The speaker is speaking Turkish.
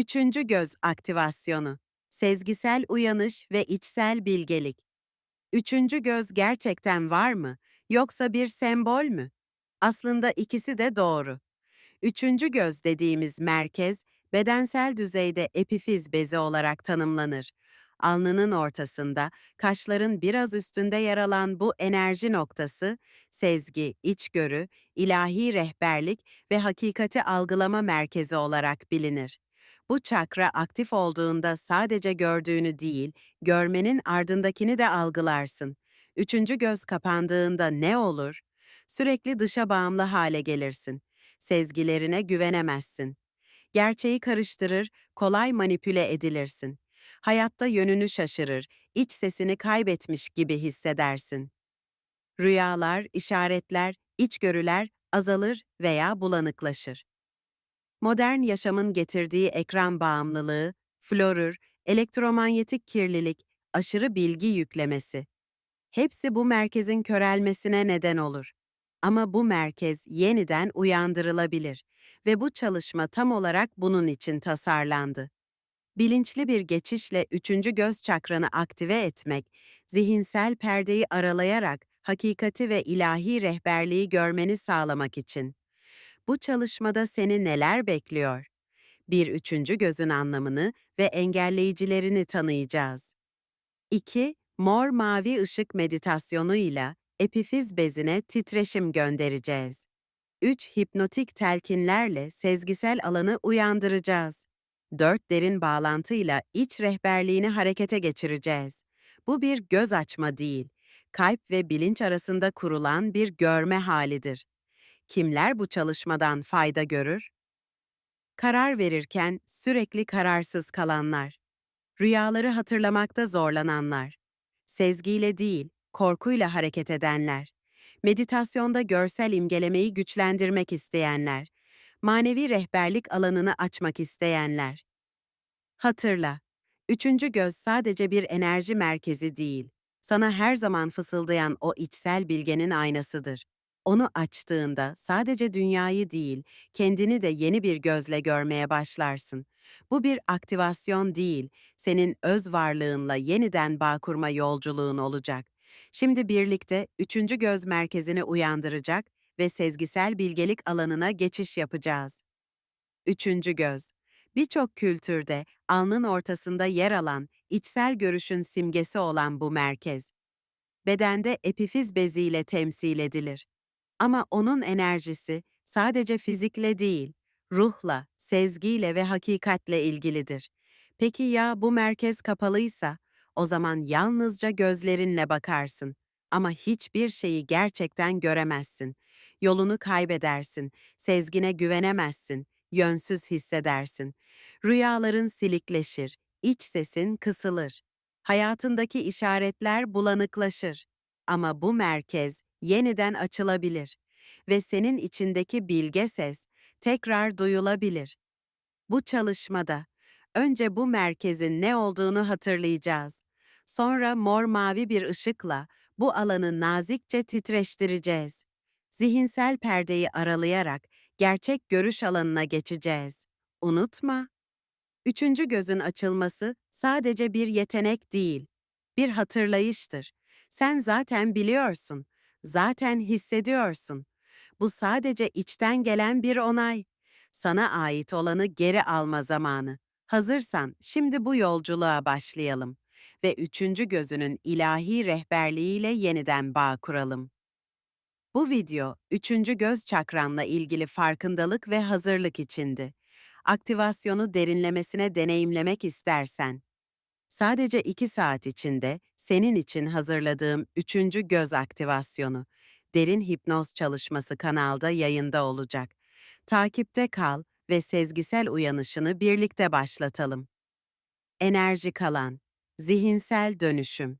Üçüncü göz aktivasyonu. Sezgisel uyanış ve içsel bilgelik. Üçüncü göz gerçekten var mı? Yoksa bir sembol mü? Aslında ikisi de doğru. Üçüncü göz dediğimiz merkez, bedensel düzeyde epifiz bezi olarak tanımlanır. Alnının ortasında, kaşların biraz üstünde yer alan bu enerji noktası, sezgi, içgörü, ilahi rehberlik ve hakikati algılama merkezi olarak bilinir. Bu çakra aktif olduğunda sadece gördüğünü değil, görmenin ardındakini de algılarsın. Üçüncü göz kapandığında ne olur? Sürekli dışa bağımlı hale gelirsin. Sezgilerine güvenemezsin. Gerçeği karıştırır, kolay manipüle edilirsin. Hayatta yönünü şaşırır, iç sesini kaybetmiş gibi hissedersin. Rüyalar, işaretler, içgörüler azalır veya bulanıklaşır. Modern yaşamın getirdiği ekran bağımlılığı, florür, elektromanyetik kirlilik, aşırı bilgi yüklemesi. Hepsi bu merkezin körelmesine neden olur. Ama bu merkez yeniden uyandırılabilir ve bu çalışma tam olarak bunun için tasarlandı. Bilinçli bir geçişle üçüncü göz çakranı aktive etmek, zihinsel perdeyi aralayarak hakikati ve ilahi rehberliği görmeni sağlamak için. Bu çalışmada seni neler bekliyor? Bir üçüncü gözün anlamını ve engelleyicilerini tanıyacağız. 2. Mor mavi ışık meditasyonuyla epifiz bezine titreşim göndereceğiz. 3. Hipnotik telkinlerle sezgisel alanı uyandıracağız. 4. Derin bağlantıyla iç rehberliğini harekete geçireceğiz. Bu bir göz açma değil, kalp ve bilinç arasında kurulan bir görme halidir. Kimler bu çalışmadan fayda görür? Karar verirken sürekli kararsız kalanlar, rüyaları hatırlamakta zorlananlar, sezgiyle değil, korkuyla hareket edenler, meditasyonda görsel imgelemeyi güçlendirmek isteyenler, manevi rehberlik alanını açmak isteyenler. Hatırla, üçüncü göz sadece bir enerji merkezi değil, sana her zaman fısıldayan o içsel bilgenin aynasıdır. Onu açtığında sadece dünyayı değil, kendini de yeni bir gözle görmeye başlarsın. Bu bir aktivasyon değil, senin öz varlığınla yeniden bağ kurma yolculuğun olacak. Şimdi birlikte üçüncü göz merkezini uyandıracak ve sezgisel bilgelik alanına geçiş yapacağız. Üçüncü göz. Birçok kültürde alnın ortasında yer alan, içsel görüşün simgesi olan bu merkez, bedende epifiz beziyle temsil edilir. Ama onun enerjisi sadece fizikle değil, ruhla, sezgiyle ve hakikatle ilgilidir. Peki ya bu merkez kapalıysa, o zaman yalnızca gözlerinle bakarsın ama hiçbir şeyi gerçekten göremezsin. Yolunu kaybedersin, sezgine güvenemezsin, yönsüz hissedersin. Rüyaların silikleşir, iç sesin kısılır. Hayatındaki işaretler bulanıklaşır. Ama bu merkez yeniden açılabilir ve senin içindeki bilge ses tekrar duyulabilir. Bu çalışmada önce bu merkezin ne olduğunu hatırlayacağız. Sonra mor mavi bir ışıkla bu alanı nazikçe titreştireceğiz. Zihinsel perdeyi aralayarak gerçek görüş alanına geçeceğiz. Unutma, üçüncü gözün açılması sadece bir yetenek değil, bir hatırlayıştır. Sen zaten biliyorsun, zaten hissediyorsun. Bu sadece içten gelen bir onay. Sana ait olanı geri alma zamanı. Hazırsan şimdi bu yolculuğa başlayalım ve üçüncü gözünün ilahi rehberliğiyle yeniden bağ kuralım. Bu video, üçüncü göz çakranla ilgili farkındalık ve hazırlık içindi. Aktivasyonu derinlemesine deneyimlemek istersen, sadece iki saat içinde senin için hazırladığım üçüncü göz aktivasyonu, derin hipnoz çalışması kanalda yayında olacak. Takipte kal ve sezgisel uyanışını birlikte başlatalım. Enerji kalan, zihinsel dönüşüm.